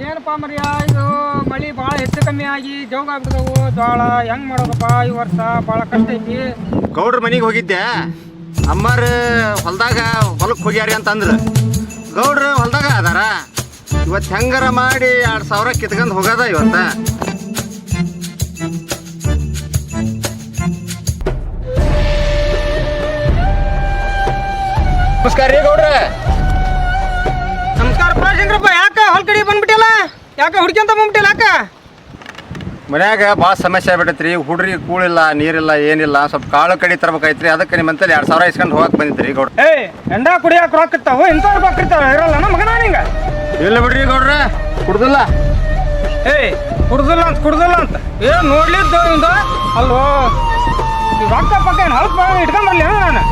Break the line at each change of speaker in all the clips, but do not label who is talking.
ಏನಪ್ಪ ಮರಿಯ ಇದು ಮಳಿ ಭಾಳ ಹೆಚ್ಚು ಕಮ್ಮಿ ಆಗಿ ಜೋಗ ಆಗ್ಬಿಡ್ತಾವು ಜೋಳ ಹೆಂಗ್ ಮಾಡೋದಪ್ಪ ಈ ವರ್ಷ? ಭಾಳ ಕಷ್ಟ ಐತಿ.
ಗೌಡ್ರ ಮನೆಗೆ ಹೋಗಿದ್ದೆ. ಅಮ್ಮಾರ ಹೊಲ್ದಾಗ ಹೊಲಕ್ಕೆ ಹೋಗ್ಯಾರಿ ಅಂತಂದ್ರು ಗೌಡ್ರು ಹೊಲ್ದಾಗ ಅದಾರ. ಇವತ್ತು ಹೆಂಗಾರ ಮಾಡಿ ಎರಡು ಸಾವಿರ ಕಿತ್ಕೊಂಡು ಹೋಗದ ಇವತ್ತ? ನಮಸ್ಕಾರ ರೀ ಗೌಡ್ರ.
ನಮಸ್ಕಾರ ಯಾಕ ಹೊಲ್ ಕಡೆ ಬಂದ್ಬಿಟ್ಟಿಲ್ಲ ಯಾಕ ಹುಡ್ಕೊಂತ ಬಂದ್ಬಿಟ್ಟಿಲ್ಲ ಯಾಕ?
ಮನ್ಯಾಗ ಭಾಳ ಸಮಸ್ಯೆ ಆಗ್ಬಿಟ್ಟೈತ್ರಿ. ಹುಡ್ರಿ ಕೂಳಿಲ್ಲ ನೀರಿಲ್ಲ ಏನಿಲ್ಲ ಸ್ವಲ್ಪ ಕಾಳು ಕಡಿ ತರ್ಬೇಕಾಯ್ತ್ರಿ. ಅದಕ್ಕೆ ನಿಮ್ಮಂತಲ್ಲಿ ಎರಡು ಸಾವಿರ ಇಸ್ಕೊಂಡು ಹೋಗಕ್ಕೆ ಬಂದಿದ್ರಿ ಗೌಡ್ರ.
ಏಯ್ ಎಂಡ ಕುಡಿಯಾಕ ರೊಕ್ಕ ಇರ್ತಾವು ಇಂಥವ್ರು ರೊಕ್ಕ ಇರ್ತಾವ ಇರಲ್ಲ ನಮ್ಮ ಮಗನ ನಿಂಗ.
ಇಲ್ಲ ಬಿಡ್ರಿ ಗೌಡ್ರ ಕುಡ್ದಿಲ್ಲ.
ಏಯ್ ಕುಡ್ದಿಲ್ಲ ಅಂತ ಕುಡ್ದಿಲ್ಲ ಅಂತ. ಏ ನೋಡ್ಲಿದ್ದು ಇಂದ? ಅಲ್ವೋ ಈ ರೊಕ್ಕ ಪಕ್ಕ ಏನು ಹಲ್ಪ ಇಟ್ಕೊಂಡ್ಬರ್ಲಿ ಇಟ್ಕೊಂಬರ್ಲಿ ನಾನು?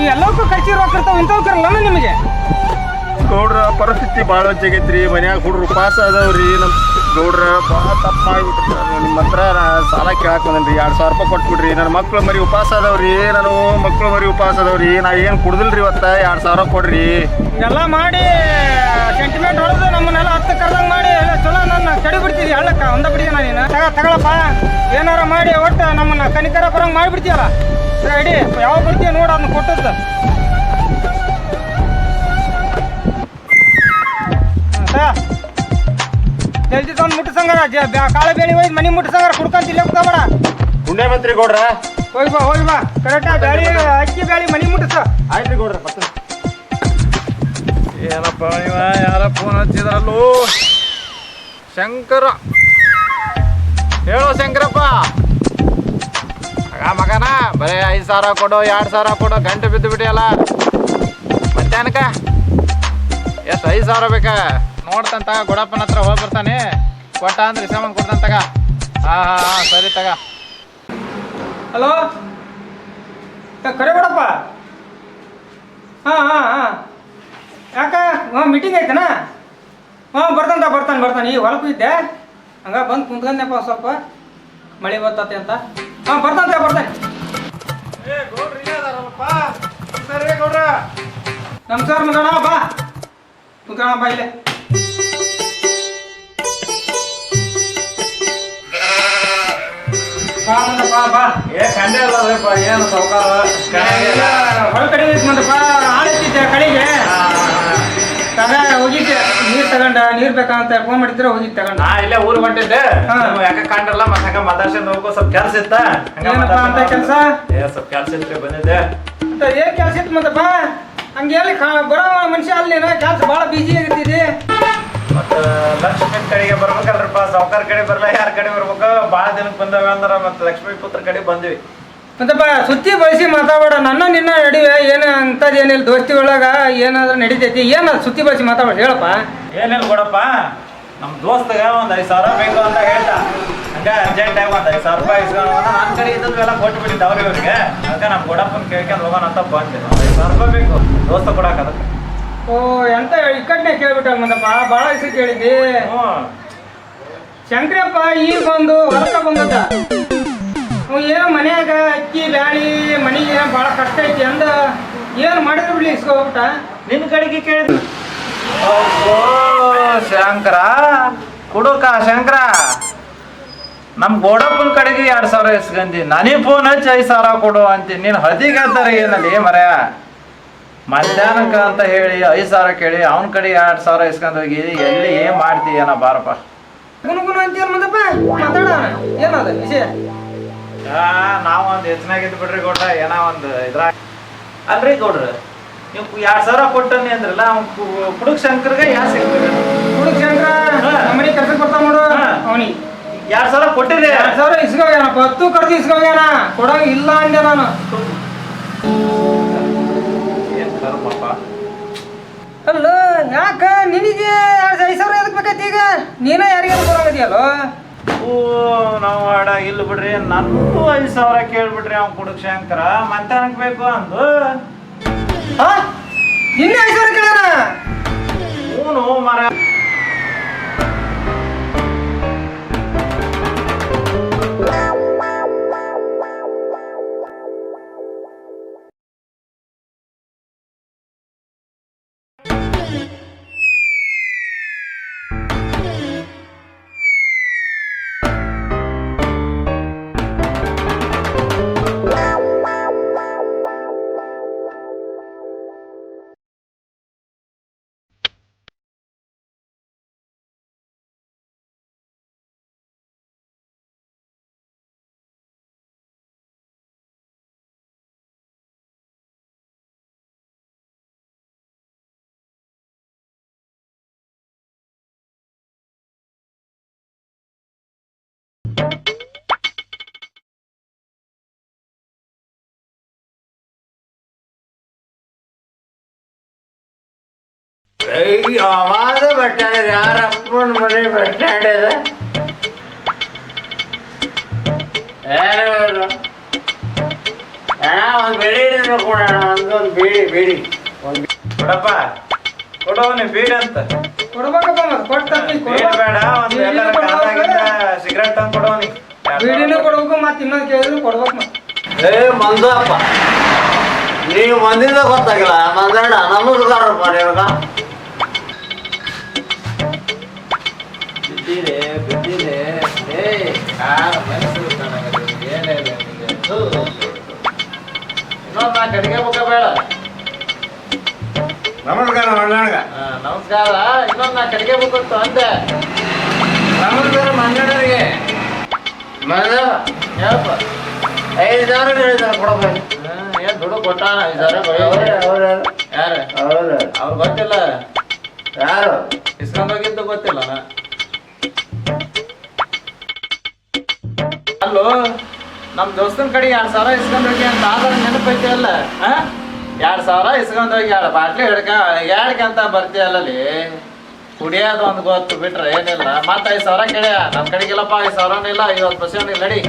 ಈ ಎಲ್ಲಕ್ಕೂ ಖರ್ಚಿ ರೊಕ್ಕ ಇರ್ತಾವ ಇಂಥವ್ರು ಇರಲ್ಲ ನಿಮಗೆ?
ಪರಿಸ್ಥಿತಿ ಭಾಳ ವಜ್ಜಾಗೈತ್ರಿ ಮನ್ಯಾಗ ಹುಡ್ರು ಉಪವಾಸ ಅದಾವ್ರಿ. ನಮ್ಮ ನೋಡ್ರ ಭಾಳ ತಪ್ಪು ಮಾಡಿಬಿಟ್ರಿ. ನಿಮ್ಮ ಹತ್ರ ಸಾಲ ಕೇಳಕ್ ಬಂದನ್ರಿ ಎರಡು ಸಾವಿರ ರೂಪಾಯಿ ಕೊಟ್ಬಿಡ್ರಿ. ನನ್ನ ಮಕ್ಳು ಮರಿ ಉಪವಾಸ ಅದಾವ್ರಿ. ನಾನು ಮಕ್ಳು ಮರಿ ಉಪವಾಸ ಅದಾವ್ರಿ. ನಾ ಏನು ಕುಡ್ದಿಲ್ರಿ ಇವತ್ತ? ಎರಡು ಸಾವಿರ ಕೊಡ್ರಿ.
ಎಲ್ಲ ಮಾಡಿ ಸೆಂಟಿಮೆಂಟ್ ಹೊಡೆದು ನಮ್ಮನ್ನೆಲ್ಲ ಹತ್ತು ಕರ್ದಂಗೆ ಮಾಡಿ, ಎಲ್ಲ ಚಲೋ ನನ್ನ ಕಡಿ ಬಿಡ್ತೀರಿ ಹಳ್ಳಕ್ಕ, ಒಂದ ನಾನು ನೀನು. ತಗ, ತಗೊಳಪ್ಪ. ಏನಾರ ಮಾಡಿ ಒಟ್ಟು ನಮ್ಮನ್ನ ಕನಿಕರ ಬರಂಗೆ ಮಾಡಿಬಿಡ್ತೀಯಲ್ಲ. ರೆಡಿ ಯಾವಾಗ ಬಿಡ್ತೀಯ ನೋಡು ಅದನ್ನ ಕೊಟ್ಟದ್ದು. ಕಾಳು ಬೇಳಿ ಒಯ್ದು ಮನೆ ಮುಟ್ಟಿಸಂಗಾರ ಕುಡ್ಕೊಂತಿಲ್ಲ ಬೇಡ
ಪುಣ್ಯ ಮಂತ್ರಿ ಗೌಡ್ರ?
ಹೋಗಿ ಬಾ ಹೋಗಿ ಬಾ. ಕರೆಕ್ಟಾ ಬ್ಯಾಳಿ ಅಕ್ಕಿ ಬ್ಯಾಳಿ ಮನಿ ಮುಟ್ಟಿಸ.
ಆಯ್ತು ಗೌಡ್ರ ಬರ್ತೀನಿ.
ಏನಪ್ಪ ಇವ ಯಾರ ಫೋನ್ ಹಚ್ಚಿದ್ರಲ್ಲೂ? ಶಂಕರ. ಹೇಳೋ ಶಂಕರಪ್ಪ. ಮಗ ಮಗನ ಬರೀ ಐದು ಸಾವಿರ ಕೊಡು ಎರಡು ಸಾವಿರ ಕೊಡು ಗಂಟೆ ಬಿದ್ದು ಬಿಟ್ಟಿಯಲ್ಲ. ಮಧ್ಯಾಹ್ನಕ ಎಷ್ಟು ಐದು ಸಾವಿರ ಬೇಕಾ? ನೋಡ್ತಾನೆ ತಗ ಗುಡಪ್ಪನ ಹತ್ರ ಹೋಗಿ ಬರ್ತಾನೆ ಕೊಟ್ಟ ಅಂದ್ರೆ ಸಾಮಾನು ಕೊಡ್ತಾನ ತಗ. ಹಾಂ ಹಾಂ ಹಾಂ ಸರಿ ತಗ.
ಹಲೋ? ಕರೆ ಬಿಡಪ್ಪ. ಹಾಂ ಹಾಂ ಹಾಂ. ಯಾಕ? ಹಾಂ ಮೀಟಿಂಗ್ ಐತನಾ ಹಾಂ ಬರ್ತಾನೆ ಬರ್ತಾನೆ ಬರ್ತಾನೆ. ಈ ಹೊಲಕ್ಕೂ ಇದ್ದೆ ಹಂಗ ಬಂದು ಕುಂತ್ಕೊಂಡೆಪ್ಪ ಸ್ವಲ್ಪ. ಮಳೆ ಬರ್ತತೆ ಅಂತ. ಹಾಂ ಬರ್ತಾನೆ ಬರ್ತಾನೆ. ನಮಸ್ಕಾರ ಮಗಣ ಬಾ. ಕುತ್ಕೋಣ ಬಾ ಇಲ್ಲೇ. ಬಾ
ಏ ಕಂಡೆ ಅಲ್ಲಪ್ಪ ಏನು ಸೌಕಾರ?
ಹೊರ ಕಡೆ ಕಡೆಗೆ. ತಗ ಹೋಗಿದ್ದೆ. ನೀರ್ ತಗೊಂಡ ನೀರ್ ಬೇಕಂತ ಫೋನ್ ಮಾಡಿದ್ರೆ ಹೋಗಿದ್ ತಗೊಂಡ.
ನಾ ಇಲ್ಲೇ ಊರ್ ಹೊಂಟಿದ್ದೆ. ಯಾಕ ಕಂಡಲ್ಲ ಮತ್ತೆ ಹಂಗ ಮಾತಾಡ್ಸ್ಕೊಂಡ್ ಹೋಗೋ ಸ್ವಲ್ಪ ಕೆಲ್ಸ ಇತ್ತ.
ಏನಪ್ಪ ಅಂತ ಕೆಲ್ಸ?
ಏ ಸ್ವಲ್ಪ ಕೆಲ್ಸ ಇತ್ತು ಬಂದಿದ್ದೆ.
ಅಂತ ಏನ್ ಕೆಲ್ಸ ಇತ್ತು ಮತ್ತಪ್ಪ ಹಂಗೆ ಬರೋ ಮನುಷ್ಯ ಅಲ್ಲಿ ಕೆಲ್ಸ ಬಹಳ ಬಿಜಿ ಆಗಿರ್ತಿದಿ
ಮತ್ತ ಲಕ್ಷ್ಮಿ ಕಡೆಗೆ ಬರ್ಬೇಕಲ್ರಪ್ಪ ಸಾವ್ಕಾರ ಕಡೆ ಬರಲ್ಲ ಯಾರ ಕಡೆ ಬರ್ಬೇಕು? ಬಾಳ ದಿನಕ್ಕೆ ಬಂದವ ಅಂದ್ರ ಮತ್ತೆ ಲಕ್ಷ್ಮೀ ಪುತ್ರ ಕಡೆ ಬಂದ್ವಿ.
ಮತ್ತಪ್ಪ ಸುತ್ತಿ ಬಳಸಿ ಮಾತಾಡ ನನ್ನ ನಿನ್ನ ನಡಿವೆ ಏನು ಅಂತದ್ ಏನಿಲ್ಲ ದೋಸ್ತಿ ಒಳಗ ಏನಾದ್ರೂ ನಡಿತೈತಿ ಏನ ಸುತ್ತಿ ಬಳಸಿ ಮಾತಾಡ ಹೇಳಪ್ಪ.
ಏನಿಲ್ಲ ಕೊಡಪ್ಪ ನಮ್ ದೋಸ್ತಗ ಒಂದ್ ಐದ್ ಸಾವಿರ ಬೇಕು ಅಂತ ಹೇಳ್ದ. ಹಂಗ ಅರ್ಜೆಂಟ್ ಆಗಿ ಒಂದ್ ಐದ್ ಸಾವಿರ ರೂಪಾಯಿ ಇಸ್ಕೊಂಡು ನನ್ನ ಕಡೆ ಎಲ್ಲ ಕೊಟ್ಟು ಬಿಟ್ಟಿದ್ದ ಅವ್ರಿಗೆ ಇವ್ರಿಗೆ. ಅದಕ್ಕೆ ನಮ್ ಕೊಡಪ್ಪನ ಕೇಳ್ಕೊಂಡು ಹೋಗೋಣ ಅಂತ ಬಂದೆ. ಒಂದ್ ಐದ್ ಸಾವಿರ ರೂಪಾಯಿ ಬೇಕು. ದೋಸ್ತ ಕೊಡಕ್ ಅದಕ್ಕೆ.
ಓ ಎಂತ ಇಕ್ಕಟ್ನೆ ಕೇಳ್ಬಿಟ್ಟ ಮಂದಪ್ಪ ಭಾಳ ದಿವಸ ಕೇಳಿದ್ದಿ. ಶಂಕರಪ್ಪ ಈಗ ಬಂದು ಹೊರಕ ಬಂದದ ಏನು ಮನ್ಯಾಗ ಅಕ್ಕಿ ಬ್ಯಾಳಿ ಮನೆಗೆ ಭಾಳ ಕಷ್ಟ ಐತಿ ಅಂದ. ಏನು ಮಾಡಿದ್ರು ಬಿಡ್ಲಿ ಇಸ್ಕೊಬಿಟ್ಟ?
ನಿನ್ನ ಕಡೆಗೆ ಕೇಳಿದ್ರು ಓ ಶಂಕರ. ಕೊಡೋಕ ಶಂಕರ. ನಮ್ ಗೋಡಪ್ಪನ ಕಡೆಗೆ ಎರಡ್ ಸಾವಿರ ಇಸ್ಕಂದಿ. ನನಗೆ ಫೋನ್ ಹಚ್ಚಿ ಐದ್ ಸಾವಿರ ಕೊಡು ಅಂತೀನಿ ನೀನು ಹದಿಗೆ ಏನಲ್ಲಿ ಮರ ಮಧ್ಯಾಹ್ನಕ್ಕ ಅಂತ ಹೇಳಿ ಐದು ಸಾವಿರ ಕೇಳಿ ಅವನ ಕಡೆ ಎರಡು ಸಾವಿರ ಇಸ್ಕೊಂಡ್ ಹೋಗಿ ಎಲ್ಲಿ ಏನ್ ಮಾಡ್ತೀಯನ ಬಾರಪ್ಪ?
ಗುನುಗುನು ಏನು ಮಂದಪ್ಪ ಮಾತಾಡ. ಏನದ ವಿಷಯ?
ನಾವ್ ಒಂದ್ ಹೆಚ್ಚನಾಗಿದ್ದು ಬಿಡ್ರಿ ಗೌಡ ಏನೋ ಒಂದ್ ಇದ್ರ ಅಲ್ರಿ ಗೌಡ್ರ ನೀವು ಎರಡ್ ಸಾವಿರ ಕೊಟ್ಟನಿ ಅಂದ್ರಲ್ಲ ಅವ್ನು ಕುಡುಕ್ ಶಂಕರ್ಗೆ ಯಾ ಸಿಗ್ತದೆ
ಶಂಕರ ಮನೆ ಬರ್ತಾವ ನೋಡು. ಅವನಿಗೆ.
ಎರಡ್ ಸಾವಿರ ಕೊಟ್ಟಿದೆ
ಎರಡ್ ಸಾವಿರ ಇಸ್ಕೋಗ್ಯಾನ ಹತ್ತು ಕರ್ದು ಇಸ್ಕೋಗ್ಯಾನ ಕೊಡಂಗ ಇಲ್ಲ ಅಂದೆ ನಾನು. ಅಲ್ಲ ಯಾಕ ನಿನಗೆ ಎರಡು ಐದು ಸಾವಿರ ಎದಕ್ ಬೇಕೈತಿ ಈಗ? ನೀನೇ ಯಾರಿಗಾರ ಕೊಡಂಗದಿಯಲ್ಲೋ
ಓ ನಾವು ಆಡ ಇಲ್ಲ ಬಿಡ್ರಿ ನನ್ಗೂ ಐದು ಸಾವಿರ ಕೇಳ್ಬಿಡ್ರಿ ಅವ್ನು ಕುಡುಕ್ ಶಂಕರ. ಮತ್ತೆ ಬೇಕು ಅಂದು?
ಹಾ? ನಿನ್ನೆ ಐದು ಸಾವಿರ ಕೇಳೋಣ
ಹ್ಞೂ ಮರ
ಅವಾದ ಬಟ್ಟಾಡ ಯಾರಪ್ಪನ ಮನೆ ಬಟ್ಟಾಡ್ಯದ ಯಾರು ಒಂದು ಬೆಳಿ ಕೊಡೋಣ ಒಂದೊಂದು ಬೇಡಿ ಬೇಡಿ ಒಂದು
ಕೊಡಪ್ಪ. ಕೊಡೋ ಬೀಡಿ ಬೀಡ್ ಅಂತ.
ಕೊಡ್ಬೇಕಪ್ಪ ಮತ್ತೆ ಕೊಟ್ಟು
ಬೀಡ್ ಬೇಡ ಒಂದು ಎಲ್ಲರ ಕಾಲಾಗಿಂದ ಸಿಗರೆಟ್ ತಂದು ಕೊಡೋನಿ
ಬೀಡಿನೂ ಕೊಡ್ಬೇಕು ಮತ್ತೆ ಇನ್ನೊಂದು ಕೇಳಿದ್ರು ಕೊಡ್ಬೇಕು ಮತ್ತೆ.
ಏ ಮಂದಪ್ಪ. ನೀವು ಮಂದಿದ ಗೊತ್ತಾಗಿಲ್ಲ. ಮಂದಣ್ಣ ನಮಸ್ಕಾರಪ್ಪ ನಿಮ್ಗ.
ಬಿದ್ದಿದೆ ಬಿದ್ದಿದೆ ಏ ಯಾರ ಮನಸ್ಸು ನನಗೆ ಏನೇ ಇಲ್ಲ ನಿನಗೆ ಥು. ಇನ್ನೊಂದು ನಾ ಕಡೆಗೆ ಮುಖ ಬೇಡ
ನಮಸ್ಕಾರ
ನಮಸ್ಕಾರ ಇನ್ನೊಂದು ನಾ ಕಡೆಗೆ ಮುಖತ್ತು ಅಂದೆ. ನಮಸ್ಕಾರ ಮಂಜಣ್ಣರಿಗೆ
ಮಂದ
ಹೇಳಪ್ಪ
ಐದು ಸಾವಿರ ಹೇಳಿದಾರೆ ಕೊಡಬೇಕು
ಹಾ, ಏನ್ ದುಡ್ಡು ಕೊಟ್ಟಾನ
ಅವ್ರೆ
ಯಾರು?
ಅವ್ರು.
ಅವ್ರು ಗೊತ್ತಿಲ್ಲ?
ಯಾರು?
ಇಸ್ಕೊಂಡ್ ಹೋಗಿದ್ದು ಗೊತ್ತಿಲ್ಲ ಅಲ್ಲೋ ನಮ್ಮ ದೋಸ್ತನ ಕಡೆ ಎರಡು ಸಾವಿರ ಇಸ್ಕೊಂಡೋಗಿ ಅಂತ ಆದ್ರೆ ನೆನಪೈತಿ ಅಲ್ಲ ಎರಡು ಎರಡ್ ಸಾವಿರ ಇಸ್ಕೊಂಡೋಗಿ ಎರಡು ಬಾಟ್ಲಿ ಹಿಡ್ಕ ಅಂತ ಬರ್ತೀಯಲ್ಲಲ್ಲಿ ಕುಡಿಯೋದು ಒಂದು ಗೊತ್ತು ಬಿಟ್ರೆ ಏನಿಲ್ಲ. ಮತ್ತೆ ಐದು ಸಾವಿರ ಕೇಳ್ಯ ನಮ್ಮ ಕಡೆಗಿಲ್ಲಪ್ಪ ಐದು ಸಾವಿರ ಇಲ್ಲ ಐವತ್ತು ಪರ್ಸೆಂಟ್ ಇಲ್ಲ ನಡಿ.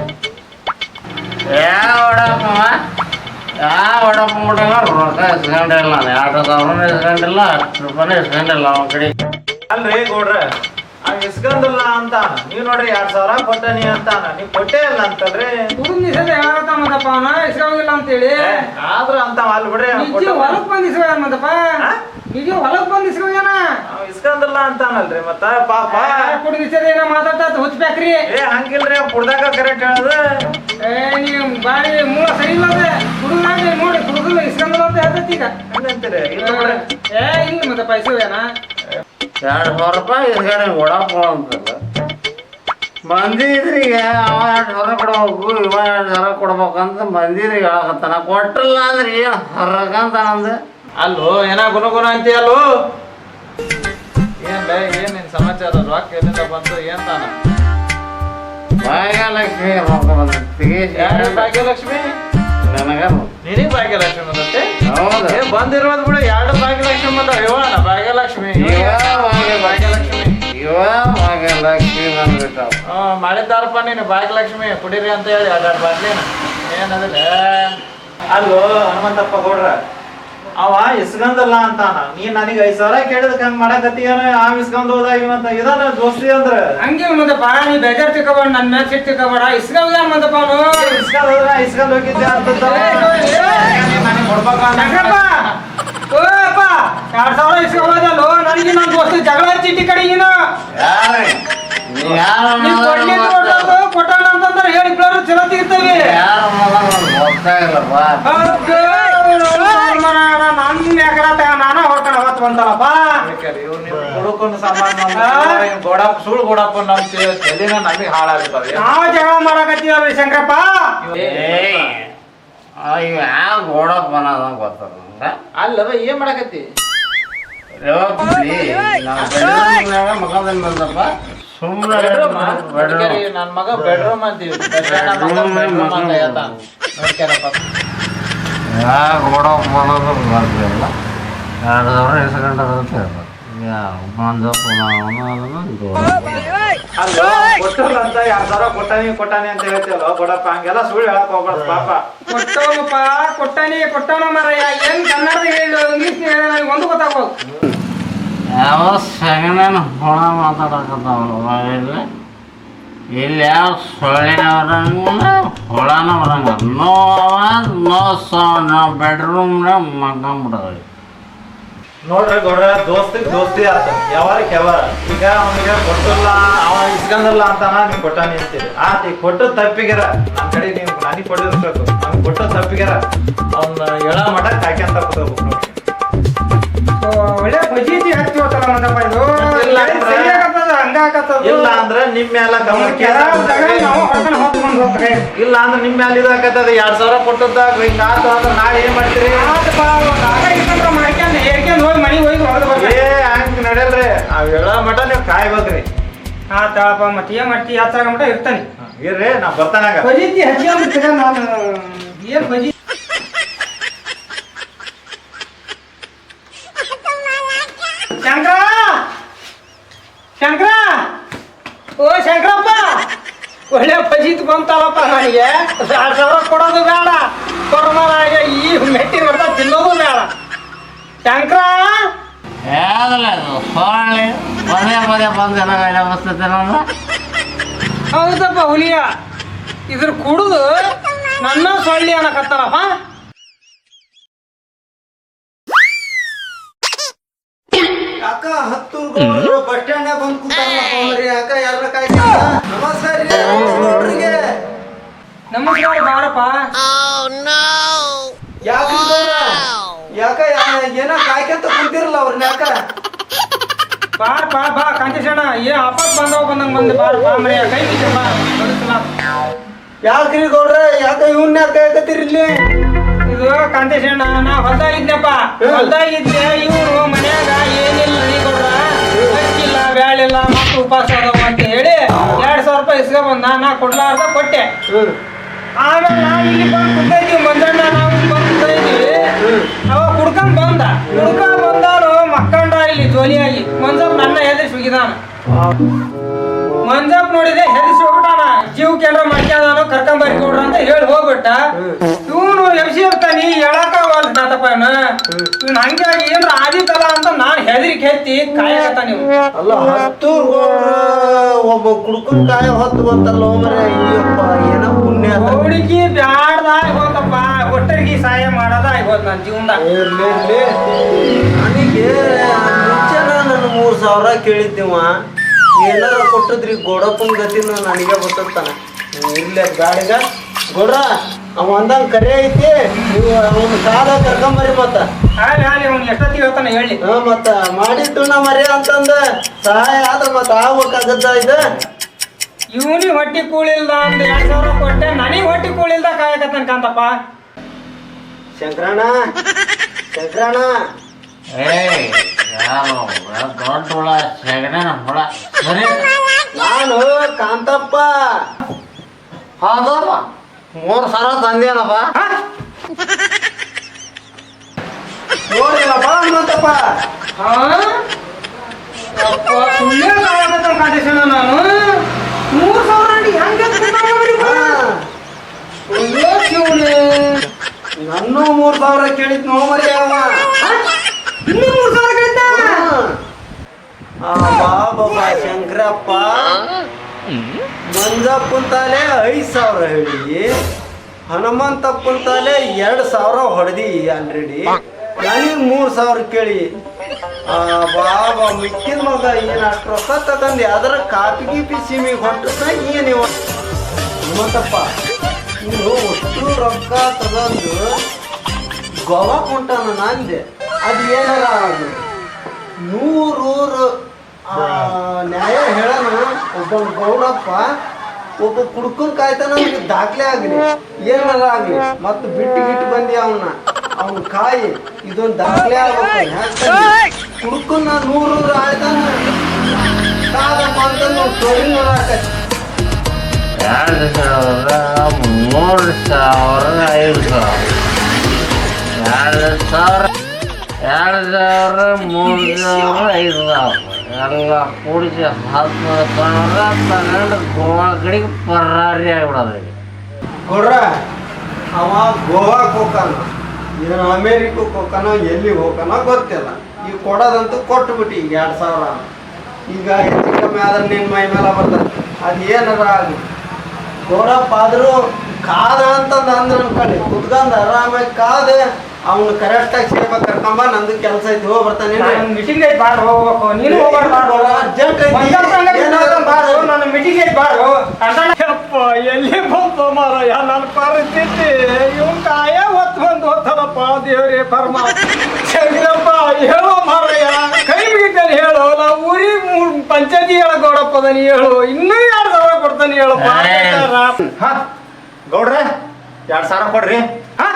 ಯಾವ ಹೊಡಪ್ಪ ಯಾವ ಹೊಡಪ್ಪ ಮುಟ್ಟಾಗ ರೊಕ್ಕ ಇಸ್ಕೊಂಡಿಲ್ಲ ನಾನು ಎರಡು ಸಾವಿರ ಇಸ್ಕೊಂಡಿಲ್ಲ ಹತ್ತು ರೂಪಾಯಿ ಇಸ್ಕೊಂಡಿಲ್ಲ ಅವನ ಕಡೆ.
ಅಲ್ರಿ ಗೌಡ್ರ ಹಂಗ ಇಸ್ಕೊಂದಿಲ್ಲ ಅಂತ ನೀವ್ ನೋಡ್ರಿ ಎರಡ್ ಸಾವಿರ ಕೊಟ್ಟನಿ ಅಂತ ನೀವ್ ಕೊಟ್ಟೇ ಇಲ್ಲ ಅಂತಂದ್ರೆ?
ಹುಡುಗ ನಿಷೇಧ ಹೇಳತ್ತ ಮತ್ತಪ್ಪ ಅವನ? ಇಸ್ಕೊಂಡಿಲ್ಲ ಅಂತೇಳಿ.
ಆದ್ರೂ ಅಂತ ಅಲ್ಲಿ ಬಿಡ್ರಿ
ನಿಜ ಹೊಲಕ್ ಬಂದ್ ಇಸ್ಕೊಳ್ಯಾನ ಮತ್ತಪ್ಪ
ಆ?
ನಿಜ ಹೊಲಕ್ ಬಂದ್ ಇಸ್ಕೊಳ್ಯಾನ
ಅವ್ ಇಸ್ಕೊಂದಿಲ್ಲ ಅಂತಾನಲ್ರಿ ಮತ್ತ? ಪಾಪ.
ಕುಡಿ ನಿಷೇಧ ಏನೋ ಮಾತಾಡ್ತಾ ಹುಚ್ಚಬೇಕ್ರಿ
ಏ ಹಂಗಿಲ್ರಿ ಕುಡ್ದಾಗ ಕರೆಕ್ಟ್ ಹೇಳದ.
ಏ ನೀವು ಬಾರಿ ಮೂಲ ಸರಿ ಇಲ್ಲದೆ ಹುಡುಗ ನೋಡಿ ಹುಡುಗರು ಇಸ್ಕೊಂಡಿಲ್ಲ ಅಂತ ಹೇಳ್ತೈತಿ ಈಗ.
ಹಂಗಂತೀರಿ.
ಏ ಇಲ್ಲ ಮತ್ತಪ್ಪ ಇಸ್ಕೊಳ್ಯಾನ
ಎರಡು ಸಾವಿರ ರೂಪಾಯಿ ಇಸ್ಕೊಂಡು ಹೊಡಪ್ಪ ಅಂತಲ್ಲ ಮಂದಿದ್ರಿಗೆ ಅವ ಎರಡು ಸಾವಿರ ಕೊಡ್ಬೇಕು ಇವ ಎರಡು ಸಾವಿರ ಕೊಡ್ಬೇಕಂತ ಮಂದಿರಿಗೆ ಹೇಳಕತ್ತಾನ. ಕೊಟ್ಟಿಲ್ಲ ಅಂದ್ರೆ ಏನು ಹರಗಂತ ನಂದು
ಅಲ್ಲೋ ಏನ ಗುಣ ಗುಣ ಅಂತೀಯಲ್ಲೋ? ಏನ್ ಏನ್ ನಿನ್ ಸಮಾಚಾರ? ರೊಕ್ಕ ಎಲ್ಲಿಂದ ಬಂತು? ಏನ್ ತಾನ?
ಭಾಗ್ಯಲಕ್ಷ್ಮಿ ರೊಕ್ಕ ಬಂದೈತಿ
ಯಾರು ಭಾಗ್ಯಲಕ್ಷ್ಮಿ?
ನನಗ
ನಿನಗ್ ಭಾಗ್ಯಲಕ್ಷ್ಮಿ ಬಂದತ್ತೆ
ಹೌದು.
ಬಂದಿರೋದ್ ಬಿಡು ಎರಡು ಭಾಗ್ಯಲಕ್ಷ್ಮಿ ಬಂದ
ಭಾಗ್ಯ-
ಭಾಗ್ಯಲಕ್ಷ್ಮಿ. ಹ್ಮ್ ಮಾಡಿದ್ದಾರಪ್ಪ ನೀನು ಭಾಗ್ಯಲಕ್ಷ್ಮಿ ಕುಡೀರಿ ಅಂತ ಹೇಳಿ ಎರಡು ಬಾಟ್ಲಿನ ಏನದಿಲ್ಲ ಅಲ್ಲೋ ಹನುಮಂತಪ್ಪ ಗೌಡ್ರ ಅವ ಇಸ್ಕಂದಲ್ಲ ಅಂತಾನ ನೀ ನನಗೆ ಐದ್ ಸಾವಿರ ಕೇಳಿದಕ್ಕೆ ಹಂಗ ಮಾಡಕತ್ತೀಯನ ಆ ಇಸ್ಕೊಂಡ್ ಹೋದ ಇವಂತ ಇದಾನ ದೋಸ್ತಿ ಅಂದ್ರ
ಹಂಗೆ ಮತ್ತಪ್ಪ ನೀ ಬೇಜಾರ್ ತಿಳ್ಕೊಬೇಡ ನನ್ನ ಮ್ಯಾಚ್ ಸಿಟ್ಟು ತಿಳ್ಕೊಬೇಡ ಇಸ್ಕೊಳ್ಯಾನ ಮತ್ತಪ್ಪ ಅವನು
ಇಸ್ಕೊಂಡ್ ಹೋದ್ರ ಇಸ್ಕೊಂಡ್ ಹೋಗಿದ್ದೆ ಅಂತಂದಲ್ಲ. ನನಗ್ ಕೊಡ್ಬೇಕಾ ಅಂತ
ಯಾಕಪ್ಪ? ಓ ಅಪ್ಪ, ಎರಡ್ ಸಾವಿರ ಇಸ್ಕೊಬೋದಲ್ಲೋ ನನಗೆ ನನ್ನ ದೋಸ್ತ ಜಗಳ ಚೀಟಿ ಕಡೆಗಿನ
ಯಾರು ನೀ ಯಾರ
ನೀ ಕೊಡ್ಲಿ ಕೊಡೋದು ಕೊಟ್ಟಾನ ಅಂತಂದ್ರೆ ಹೇಳಿ ಬಿಡೋರು ಚಲೋ ತೆಗಿತೇವೆ ನನ್ನ ಎಕರ ನಾನ ಹೊಡ್ಕೊಂಡು ಅವತ್ತು ಬಂತಲ್ಲಪ್ಪ
ಬೇಕಾರೆ ಇವ್ರು ನಿಮ್ ಹುಡುಕನ ಸಾಮಾನ್ ನಮ್ ಗೋಡಪ್ಪ ಸುಳ್ಳು ಗೋಡಪ್ಪ ನಮ್ ತಲೆ- ತಲೆನ ನಮಗೆ ಹಾಳಾಗ್ತಾವೆ
ನಾವು ಜಗಳ ಮಾಡಕತ್ತೀವಲ್ರಿ ಶಂಕರಪ್ಪ.
ಏಯ್. ಅಯ್ಯೋ ಯಾವ ಗೋಡಪ್ಪ ಅನ್ನೋದು ಗೊತ್ತದ ನಂಗೆ
ಅಲ್ಲವ ಏನ್ ಮಾಡಕತ್ತಿ?
ಮಗದಲ್ಲಿ ಬಂದಪ್ಪ ಸುಮ್ಮನೆ
ಬೆಡ್ರೂಮ್ ನನ್ ಮಗ ಬೆಡ್ರೂಮ್ ಅಂತೀವಿ
ಯಾವ ಗೋಡಪ್ಪ ಅನ್ನೋದು ಬರ್ತಿಲ್ಲ ಎರಡು ಸಾವಿರ
ಕೊಟ್ಟಲ್ಲ ಅಂತ ಎರಡ್ ಸಾವಿರ ಕೊಟ್ಟಾನಿ ಕೊಟ್ಟಾನಿ ಅಂತ ಹೇಳ್ತೀವಲ್ಲ ಬಡಪ್ಪ ಹಂಗೆಲ್ಲ ಸುಳ್ಳು ಹೇಳಕ್ ಹೋಗ್ಬಾರ್ದು ಪಾಪ.
ಕೊಟ್ಟವನಪ್ಪ ಕೊಟ್ಟಾನಿ ಕೊಟ್ಟವನ ಮರಯ್ಯ ಏನ್ ಕನ್ನಡ ಹೇಳು ಇಂಗ್ಲೀಷ್ ಹೇಳು ನನಗೆ ಒಂದು ಗೊತ್ತಾಗೋದು
ಯಾವ ಸಗಣನ ಹೊಳ ಮಾತಾಡಕತ್ತಾವಲ್ಲ ಇಲ್ಲಿ ಇಲ್ಲಿ ಯಾವ ಸೊಳ್ಳೆನವರಂಗಿಲ್ಲ ಹೊಳನ ಬರಂಗಿಲ್ಲ. ನೋ ಅವಾಜ್ ನೋ ಸೌಂಡ್ ನಾವು ಬೆಡ್ರೂಮ್ನಾಗ ಮಕ್ಕಂಬಿಡೋದು
ನೋಡ್ರಿ ಗೌಡ್ರ, ದೋಸ್ತಿಗೆ ದೋಸ್ತಿ ಆತ. ಯಾವಾರ ಯಾವಾರ ಈಗ ಅವನಿಗೆ ಕೊಟ್ಟಿಲ್ಲ, ಅವ ಇಸ್ಕಂದಲ್ಲ ಅಂತಾನ ನೀವು ಕೊಟ್ಟ ನಿಂತೀರಿ ಆತ ಈಗ ಕೊಟ್ಟು ತಪ್ಪಿಗೆರ ನಮ್ಮ ಕಡೆ ನೀವು ನನಗೆ ಕೊಟ್ಟಿರ್ಬೇಕು ನಮ್ಗೆ ಕೊಟ್ಟು ತಪ್ಪಿಗೆರ ಅವ್ನ ಹೇಳ ಮಠಕ್ಕೆ ಕಾಯ್ಕೊಂತ ಕೂತ್ಕೋಬೇಕು ನೋಡಿ
ಒಳ್ಳೆ ಬಜೀತಿ ಹಚ್ಚಿ ಹೋತಲ್ಲ ಮತ್ತಪ್ಪ ಇದು.
ಇಲ್ಲ ಅಂದ್ರೆ- ಇಲ್ಲ ಅಂದ್ರೆ ನಿಮ್ ಮ್ಯಾಲ ಗಮನ
ನಾವು ಹೊಡ್ಕೊಂಡು ಹೊತ್ಕೊಂಡು ಹೋಗ್ತಾರೆ
ಇಲ್ಲ ಅಂದ್ರೆ ನಿಮ್ ಮ್ಯಾಲ ಇದಾಕತ್ತದ ಎರಡ್ ಸಾವಿರ ಕೊಟ್ಟದ್ದಾಗ ಹಿಂಗ ಆತು ಅಂದ್ರೆ ನಾಳೆ ಏನ್ ಮಾಡ್ತೀರಿ?
ಆತಪ್ಪ, ಒಂದ್ ಇತ್ತಂದ್ರ ಮಾಡ್ಕ್ಯಂಡ್ ಹೋಗಿ ಮನೆಗೆ ಹೋಗಿ ಹೊರಗೆ
ಏ ಹಂಗ ನಡೆಯಲ್ರಿ. ಅವ್ ಎಳ ಮಠ ನೀವು ಕಾಯ್ಬೇಕ್ರಿ.
ಆತಪ್ಪ ಮತ್ತೆ ಏನ್ ಮಾಡ್ತಿ? ಹತ್ರ ಮಟ್ಟ ಇರ್ತಾನೆ.
ಇರ್ರಿ ನಾ ಬರ್ತಾನಾಗ
ಬಜೀತಿ ನಾನು ಏನ್ ಬಜಿ ಶಂಕರ ಓ ಶಂಕರಪ್ಪ ಒಳ್ಳೆ ಫಜಿತ್ ಬಂತಲ್ಲಪ್ಪ ನನಗೆ ಎರಡು ಸಾವಿರ ಕೊಡೋದು ಬೇಡ ಕೊರೋನಾಗ ಈ ಮೆಟ್ಟಿನ ಬರ್ತಾ ತಿನ್ನೋದು ಬೇಡ ಶಂಕರ
ಯಾವ್ದಲ್ಲ ಇದು ಸೊಳ್ಳೆ ಪದೇ ಪದೇ ಬಂದು ಎಲ್ಲ ಬಸ್ತೈತೆ ನನ್ನ
ಹೌದಪ್ಪ ಹುಲಿಯ. ಇದ್ರ ಕುಡಿದು ನನ್ನ ಸೊಳ್ಳಿ ಅನ್ನಕತ್ತಾರಪ್ಪ
ಅಕ್ಕ ಹತ್ತು ಬಸ್ ಸ್ಟ್ಯಾಂಡ್ ಬಂದ್ ಯಾರ ಕಾಯಿ ನಮಸ್ಕಾರ
ನಮಸ್ಕಾರ ಬಾರಪ್ಪ.
ಗೌಡ್ರ? ಯಾಕ ಏನ ಕಾಯ್ಕೊಂತ ಕುಂತಿರಲ್ಲ ಅವ್ರನ್ನ ಯಾಕ?
ಬಾರ್ ಬಾ ಬಾ ಕಾಂತೇಶಣ್ಣ ಏ ಆಪತ್ ಬಂದವ ಬಂದಂಗ ಬಂದೆ ಬಾರ್ ಬಾ ಮರೆಯ ಕೈ ಬಿಟ್ಟು ಬಾ.
ಯಾಕ್ರಿ ಗೌಡ್ರ? ಯಾಕ ಇವನ್ನ ಯಾಕ ಕಾಯಕತ್ತೀರಿ ಇಲ್ಲಿ?
ಇದು ಕಾಂತೇಶಣ್ಣ ನಾ ಹೊಲ್ದಾಗಿದ್ನಪ್ಪ ಹೊಲ್ದಾಗಿದ್ದೆ ಇವ್ರು ಮನ್ಯಾಗ ಏನಿಲ್ಲ ನೀ ಗೌಡ್ರ. ಅಕ್ಕಿಲ್ಲ ಬ್ಯಾಳಿಲ್ಲ ಮಕ್ಳು ಉಪವಾಸ ಅದಾವ ಅಂತ ಹೇಳಿ ಎರಡ್ ಸಾವಿರ ರೂಪಾಯಿ ಇಸ್ಕೊ ಬಂದ ನಾ ಕೊಡ್ಲಾರ್ದ ಕೊಟ್ಟೆ. ಆಮೇಲೆ ನಾವು ಇಲ್ಲಿ ಬಂದು ಕುಂತೈತಿ ಮಂಜಣ್ಣ ನಾವು ಬಂದು ಕುಂತೈತಿ. ಅವ ಕುಡ್ಕೊಂಡ್ ಬಂದ. ಕುಡ್ಕೊಂಡ್ ಬಂದಾನು ಮಕ್ಕಂಡ ಇಲ್ಲಿ ಜೋಲಿಯಾಗಿ ಮಂಜಪ್ಪ ನನ್ನ ಹೆದರಿಸಿ ಹೋಗಿದಾನ ಮಂಜಪ್ಪ ನೋಡಿದೆ ಹೆದರ್ಸಿ ಹೋಗ್ಬಿಟ್ಟಾನ. ಜೀವಕ್ಕೆ ಏನಾರ ಮಾಡ್ಕೊಂಡಾನು ಕರ್ಕೊಂಬರಿ ಕೊಡ್ರ ಅಂತ ಹೇಳಿ ಹೋಗ್ಬಿಟ್ಟ. ಇವನು ಎಬ್ಸಿ ಇರ್ತಾನಿ ಹೇಳಕ ತಾತಪ್ಪ ಇವನು. ಇವ್ನು ಹಂಗಾಗಿ ಏನ್ರ ಆದಿತ್ತಲ್ಲ ಅಂತ ನಾನು ಹೆದರಿ ಕೆತ್ತಿ ಕಾಯಕತ್ತ ನೀವು.
ಅಲ್ಲ ಹತ್ತು ಒಬ್ಬ ಕುಡ್ಕೊಂಡ್ ಕಾಯ ಹೊತ್ತು ಬಂತಲ್ಲ ಅಯ್ಯಪ್ಪ ಏನೋ ಪುಣ್ಯ.
ಹುಡುಗಿ ಬ್ಯಾಡ್ದಾಗ ಹೋತಪ್ಪ. ಒಟ್ಟರಿಗೆ ಸಹಾಯ ನನ್ನ ಜೀವನದಾಗ.
ಇರ್ಲಿ ಇರ್ಲಿ ನನಗೆ ಮುಂಚೆ ನಾನು ಮೂರು ಸಾವಿರ ಕೇಳಿದ್ದೀವ. ಏನಾರ ಕೊಟ್ಟದ್ರಿ ಗೋಡಪ್ಪನ ಗತಿನ ನನಗೆ ಗೊತ್ತಾನ ಇರ್ಲಿ ಗಾಡಿಗ ಗೌಡ್ರ ಅವ ಒಂದಂಗ ಕರೆ ಐತಿ. ನೀವು ಅವನ ಕಾಲ ಕರ್ಕೊಂಬರಿ ಮತ್ತ.
ಹಾಲಿ ಹಾಲಿ ಅವ್ನು ಎಷ್ಟೊತ್ತಿಗೆ ಹೇಳ್ತಾನೆ ಹೇಳಿ.
ಹಾ ಮತ್ತ ಮಾಡಿದ್ದು ನಾ ಮರಿ ಅಂತಂದ ಸಹಾಯ ಆದ್ರ ಮತ್ತ ಆಗ್ಬೇಕಾಗತ್ತ ಇದು?
ಇವನಿ ಹೊಟ್ಟಿ ಕೂಳಿಲ್ದ ಅಂತ ಎರಡ್ ಸಾವಿರ ಕೊಟ್ಟೆ ನನಗೆ ಹೊಟ್ಟಿ ಕೂಳಿಲ್ದ ಕಾಯಕತ್ತನ್ ಕಾಂತಪ್ಪ.
ಶಂಕರಣ್ಣ. ಶಂಕರಣ್ಣ.
ಏಯ್ ಯಾರು ದೊಡ್ಡ ಹುಳ ಸರಿ.
ನಾನು ಕಾಂತಪ್ಪ.
ಹೌದಪ್ಪ ಮೂರು ಸಾವಿರ ತಂದೇನಪ್ಪ.
ನೋಡಿಲ್ಲಪ್ಪ ಹನುಮಂತಪ್ಪ.
ಸುಳ್ಳೆ ನಾನು. ಮೂರ್ ಸಾವಿರ ಹೆಂಗ್ ಶಿವನೇ.
ನನ್ನೂ ಮೂರ್ ಸಾವಿರ ಕೇಳಿದ್ ನೋ ಮರಿ
ಇನ್ನೂ ಮೂರ್ ಸಾವಿರ
ಬಾಬಾ ಶಂಕರಪ್ಪ. ಮಂಜಪ್ಪಂತಾಲೆ ಐದ್ ಸಾವಿರ ಹೇಳಿ. ಹನುಮಂತಪ್ಪಂತಾಲೆ ಎರಡ್ ಸಾವಿರ ಹೊಡೆದಿ ಆಲ್ರೆಡಿ ನನಗೆ ಮೂರ್ ಸಾವಿರ ಕೇಳಿ. ಆ ಬಾಬಾ ಮಿಕ್ಕಿದ ಮಗ ಏನ್ ಅಷ್ಟು ರೊಕ್ಕ ತಗೊಂಡು ಯಾವ್ದಾರ ಕಾಪಿ ಗೀಪಿ ಸಿಮಿಗೆ ಹೊಂಟಸ ಏನಿವ ಹನುಮಂತಪ್ಪ ನೀನು ಒಟ್ಟು ರೊಕ್ಕ ತಗೊಂಡು ಗೋವಾ ಕೊಂಟಾನ ನಂದೆ. ಅದು ಏನಾರ ಅದು ನೂರೂರು ನ್ಯಾಯ ಹೇಳೋಣ. ಒಬ್ಬ ಗೌಡಪ್ಪ, ಒಬ್ಬ ಕುಡ್ಕೊಂಡ್ ಕಾಯ್ತಾನ ಅವ್ನಿಗೆ ದಾಖಲೆ ಆಗಲಿ. ಏನಾರ ಆಗಲಿ. ಮತ್ತು ಬಿಟ್ಟು ಬಿಟ್ಟು ಬಂದಿ ಅವನ್ನ ಅವ್ನ ಕಾಯಿ ಇದೊಂದು ದಾಖಲೆ ಆಗ್ಬೇಕು. ಕುಡ್ಕೊಂಡ್ ನೂರೂರು ಆಯ್ತಾನ. ಕಾಲ ಮಾಡ್ತಾನೆ ನೋಡಿ
ಎರಡು ಸಾವಿರ ಮೂರು ಸಾವಿರ ಐದು ಸಾವಿರ ಎರಡು ಸಾವಿರ ಎರಡು ಸಾವಿರ ಮೂರು ಸಾವಿರ ಐದು ಸಾವಿರ ಎಲ್ಲ ಕೂಡಿಸಿ ಹತ್ತು ಸಾವಿರ ಗೋವಾ ಕಡೆಗೆ ಪರಾರಿ ಆಗ್ಬಿಡೋದ್ರಿಗೆ
ಕೊಡ್ರ ಅವ ಅಮೇರಿಕಕ್ಕೆ ಎಲ್ಲಿ ಹೋಗ್ತಾನೋ ಗೊತ್ತಿಲ್ಲ. ಈಗ ಕೊಡೋದಂತೂ ಕೊಟ್ಬಿಟ್ಟು ಈಗ ಎರಡು ಸಾವಿರ. ಈಗ ಹೆಚ್ಚು ಕಮ್ಮಿ ಆದ್ರೆ ನಿನ್ನ ಮೈ ಮೇಲೆ ಬರ್ತದೆ. ಅದು ಏನಾರ ಆಗಲಿ? ಗೌರಪ್ಪ ಆದರೂ ಕಾದ ಅಂತಂದು ಅಂದ್ರೆ ಅನ್ಕೊಳ್ಳಿ ಕುತ್ಕೊಂಡು ಆರಾಮಾಗಿ ಕಾದೆ ಅವ್ನು ಕರೆಕ್ಟಾಗಿ ಸೇರ್ಬೇಕು ಕರ್ಕೊಂಬ ನಂದು ಕೆಲಸ ಐತಿ ಹೋಗಿ ಬರ್ತಾನೆ
ಮೀಟಿಂಗ್ ಐತಿ ಬಾರ ಹೋಗ್ಬೇಕು ನೀನು ಹೋಗ್ಬಾರ್ದು ಬಾರ
ಅರ್ಜೆಂಟ್ ಐತಿ.
ನನ್ನ ಮೀಟಿಂಗ್ ಐತಿ ಬಾರು ಅಪ್ಪ ಎಲ್ಲಿ ಬಂತು ಮಾರಾಯ? ನನ್ನ ಪರಿಸ್ಥಿತಿ. ಇವನ್ ಕಾಯ ಹೊತ್ತು ಬಂದು ಹೋಗ್ತಾರಪ್ಪ ದೇವ್ರಿ ಪರಮ ಚಂದ್ರಪ್ಪ ಹೇಳೋ ಮಾರಾಯ. ಕೈ ಮುಗಿತಾನೆ ಹೇಳು ನಾ ಊರಿ ಮೂರ್ ಪಂಚಾಯತಿ ಹೇಳಕ್ ನೀ ಹೇಳು. ಇನ್ನೂ ಎರಡು ಸಾವಿರ ಕೊಡ್ತಾನೆ ಹೇಳಪ್ಪ
ಗೌಡ್ರ
ಹಾ
ಗೌಡ್ರೆ ಎರಡು ಸಾವಿರ ಕೊಡ್ರಿ.
ಹಾ?